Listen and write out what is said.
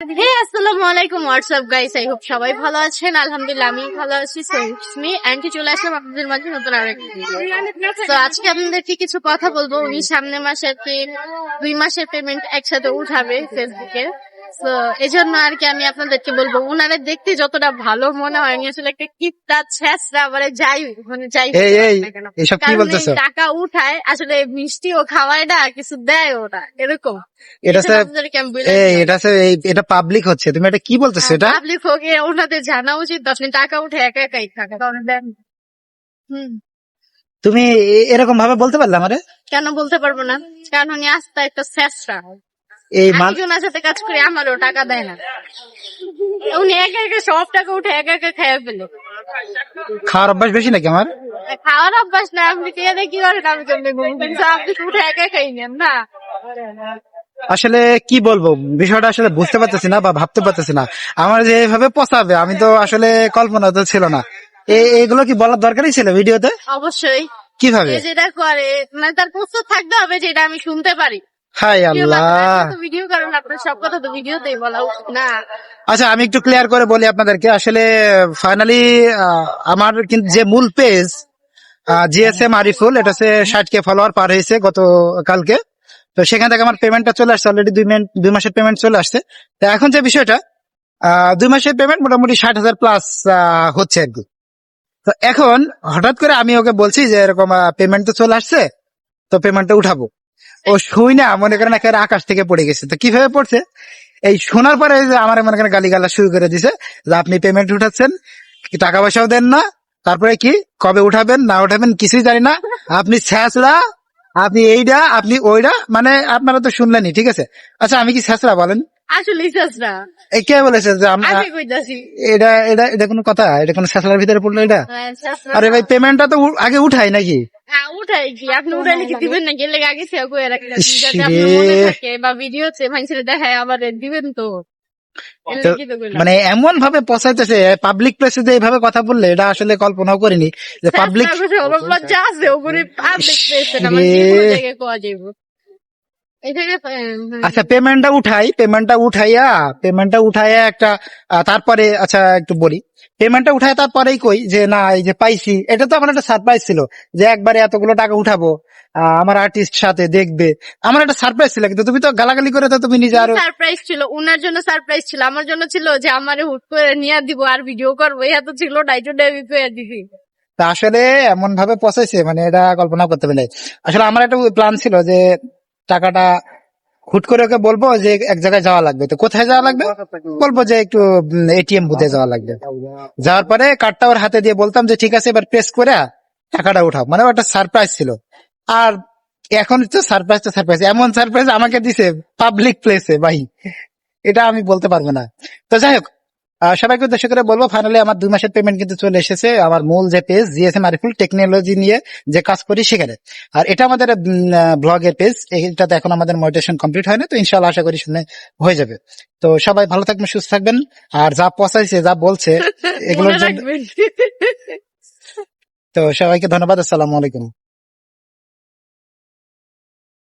হে, আসসালামু আলাইকুম WhatsApp guys I hope সবাই ভালো আছেন। আলহামদুলিল্লাহ, আমি ভালো আছি। সো মি অ্যান্টি চলে আসলাম আপনাদের মাঝে নতুন আরেকটা তো আজকে আপনাদেরকে কিছু কথা বলব। উনি সামনে মাসে আর দুই মাসের পেমেন্ট একসাথে উঠাবে ফেসবুকে তো এজন্য আর কি আমি আপনাদেরকে বলব উনারে দেখতে যতটা ভালো মনে হয় উনি আসলে একটা কিপটা ছেঁচড়া মানে যাই মানে যাই এই এই না কেন। এসব কি বলতেছো? টাকা উঠায় আসলে মিষ্টিও খাওয়ায় না কিছু দেয় ওরা এরকম। এটা আমি এই। এটা এটা পাবলিক হচ্ছে তুমি এটা কি বলতেছো এটা? পাবলিক হোক ওনাদের জানা উচিত আপনি টাকা উঠে একা একাই থাকে কারণ দেন হুম। তুমি এরকম ভাবে বলতে পারলে আমারে? কেন বলতে পারব না? কারণ উনি আস্তে একটা শেষরা এই মাল একজনের সাথে কাজ করে আমারও টাকা দেয় না। উনি একা একা সব টাকা উঠে একা একা খেয়ে ফেলে। খাওয়ার অভ্যাস বেশি নাকি আমার? খাওয়ার অভ্যাস না আপনি কে কি করেন? আমি কেমনি কিন্তু আপনি উঠে একা খাই নেন না। আসলে কি বলব বিষয়টা আসলে বুঝতে পারতেছি না বা ভাবতে পারতেছি না। আমার যে এইভাবে পচাবে আমি তো আসলে কল্পনা তো ছিল না। এ- এগুলো কি বলার দরকারই ছিল ভিডিওতে? অবশ্যই। কীভাবে? যেটা করে মানে তার প্রস্তুত থাকতে হবে যেটা আমি শুনতে পারি। হাই আল্লাহ। ভিডিও কারণ আপনার সব কথা তো ভিডিওতেই বলা না। আচ্ছা আমি একটু ক্লিয়ার করে বলি আপনাদেরকে। আসলে ফাইনালি আমার কিন্তু যে মূল পেজ জিএসএম আরিফুল এটা হচ্ছে ষাট কে ফলোয়ার পার হয়েছে গত কালকে। তো সেখান থেকে আমার পেমেন্টটা চলে আসছে অলরেডি দুই মিনিট দুই মাসের পেমেন্ট চলে আসছে। তো এখন যে বিষয়টা আহ, দুই মাসের পেমেন্ট মোটামুটি ষাট হাজার প্লাস হচ্ছে কি। তো এখন হঠাৎ করে আমি ওকে বলছি যে এরকম পেমেন্ট তো চলে আসছে তো পেমেন্টটা উঠাবো। ও শুই না মনে করেন একেবারে আকাশ থেকে পড়ে গেছে। তো কীভাবে পড়ছে? এই শোনার পরে আমার মনে করেন গালি গালা শুরু করে দিছে যে আপনি পেমেন্ট উঠাচ্ছেন টাকা পয়সাও দেন না তারপরে কি কবে উঠাবেন না উঠাবেন কিছুই জানি না আপনি ছ্যাঁচড়া আপনি এইটা আপনি ওইটা মানে আপনারা তো শুনলেনই ঠিক আছে? আচ্ছা আমি কি ছ্যাঁচড়া বলেন? আসলে এই কে বলেছে যে আমরা এটা এটা এটা কোনো কথা? এটা কোনো ছ্যাঁচড়ার ভিতরে পড়ল এটা? হ্যাঁ। আরে ভাই পেমেন্টটা তো আগে উঠাই নাকি? হ্যাঁ, আপনি উঠাইলে কি দিবেন না গেলে আগে সে কই রাখলেন যাতে আপনার মনে থাকে বা ভিডিওতে মানুষের দেখায় আবার দিবেন তো। মানে এমন ভাবে পচাইতেছে পাবলিক প্লেসে যে এইভাবে কথা বললে এটা আসলে কল্পনাও করিনি যে পাবলিক লজ্জা আছে, ওপরে পাবলিক আচ্ছা পেমেন্টটা উঠাই পেমেন্টটা উঠাইয়া পেমেন্টটা উঠাইয়া একটা তারপরে আচ্ছা একটু বলি। পেমেন্টটা উঠাই তারপরেই কই যে না এই যে পাইছি এটা তো আমার একটা সারপ্রাইজ ছিল যে একবারে এতগুলো টাকা উঠাবো আমার আর্টিস্ট সাথে দেখবে। আমার একটা সারপ্রাইজ ছিল কিন্তু তুমি তো গালাগালি করে তো তুমি নিজে আরও সারপ্রাইজ ছিল? উনার জন্য সারপ্রাইজ ছিল আমার জন্য ছিল যে আমারে হুট করে নিয়ে দিব আর ভিডিও করব ইহা তো ছিল জন্য আমি কইয়া দিছি। তা আসলে এমন ভাবে পচাইছে মানে এটা কল্পনা করতে পারলে আসলে আমার একটা প্ল্যান ছিল যে টাকাটা হুট করে ওকে বলব যে এক জায়গায় যাওয়া লাগবে। তো কোথায় যাওয়া লাগবে? বলব যে একটু এটিএম বুথে যাওয়া লাগবে। যাওয়ার পরে কার্ডটা ওর হাতে দিয়ে বলতাম যে, ঠিক আছে, এবার প্রেস করে টাকাটা উঠাও। মানে ওটা সারপ্রাইজ ছিল। আর এখন তো সারপ্রাইজ তো সারপ্রাইজ। এমন সারপ্রাইজ আমাকে দিছে পাবলিক প্লেসে ভাই। এটা আমি বলতে পারব না। তো যাই হোক সবাইকে উদ্দেশ্য করে বলব ফাইনালি আমার দুই মাসের পেমেন্ট কিন্তু চলে এসেছে আমার মূল যে পেজ জিএসএম আরিফুল টেকনোলজি নিয়ে যে কাজ করি সেখানে। আর এটা আমাদের ব্লগের পেজ এটাতে এখন আমাদের মডিটেশন কমপ্লিট হয় না তো ইনশাল্লাহ আশা করি শুনে হয়ে যাবে। তো সবাই ভালো থাকবেন সুস্থ থাকবেন আর যা পচাইছে যা বলছে এগুলোর জন্য তো সবাইকে ধন্যবাদ আসসালামু আলাইকুম।